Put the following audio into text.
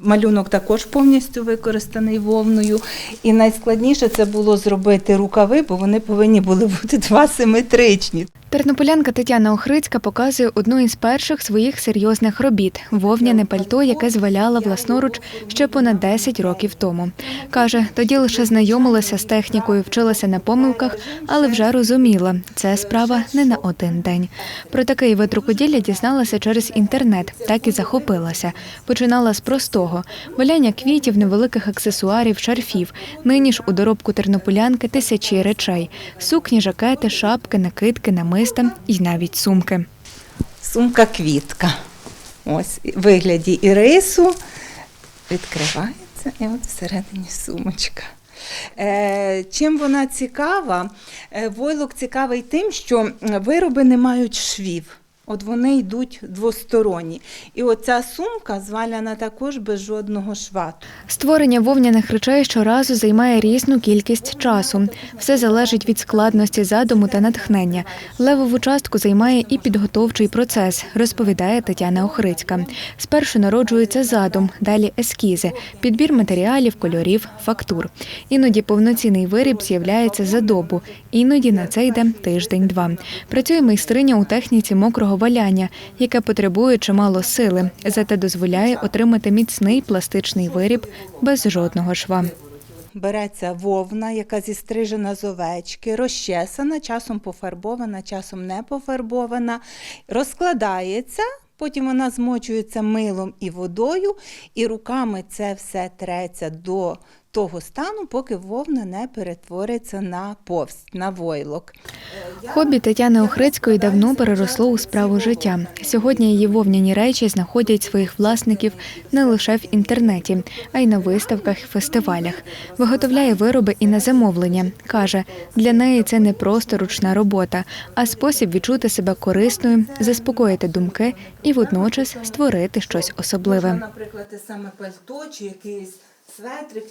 Малюнок також повністю використаний вовною. І найскладніше це було зробити рукави, бо вони повинні були бути два симетричні. Тернополянка Тетяна Охрицька показує одну із перших своїх серйозних робіт вовняне пальто, яке зваляла власноруч ще понад 10 років тому. Каже, тоді лише знайомилася з технікою, вчилася на помилках, але вже розуміла, це справа не на один день. Про такий вид рукоділля дізналася через інтернет, так і захопилася. Починала з простого валяння квітів, невеликих аксесуарів, шарфів. Нині ж у доробку тернополянки тисячі речей: сукні, жакети, шапки, накидки, намиста і навіть сумки. Сумка квітка. Ось в вигляді ірису. Відкривається і от всередині сумочка. Е, чим вона цікава? Е, войлок цікавий тим, що вироби не мають швів. От вони йдуть двосторонні. І оця сумка зваляна також без жодного шва. Створення вовняних речей щоразу займає різну кількість часу. Все залежить від складності задуму та натхнення. Левову частку займає і підготовчий процес, розповідає Тетяна Охрицька. Спершу народжується задум, далі ескізи, підбір матеріалів, кольорів, фактур. Іноді повноцінний виріб з'являється за добу, іноді на це йде тиждень-два. Працює майстриня у техніці мокрого валяння, яке потребує чимало сили, зате дозволяє отримати міцний пластичний виріб без жодного шва. Береться вовна, яка зістрижена з овечки, розчесана, часом пофарбована, часом не пофарбована, розкладається. Потім вона змочується милом і водою, і руками це все треться до того стану, поки вовна не перетвориться на повсть, на войлок. Хобі Тетяни Охрицької давно переросло у справу життя. Сьогодні її вовняні речі знаходять своїх власників не лише в інтернеті, а й на виставках і фестивалях. Виготовляє вироби і на замовлення. Каже, для неї це не просто ручна робота, а спосіб відчути себе корисною, заспокоїти думки і водночас створити щось особливе. Наприклад, саме пальто чи якийсь светрик.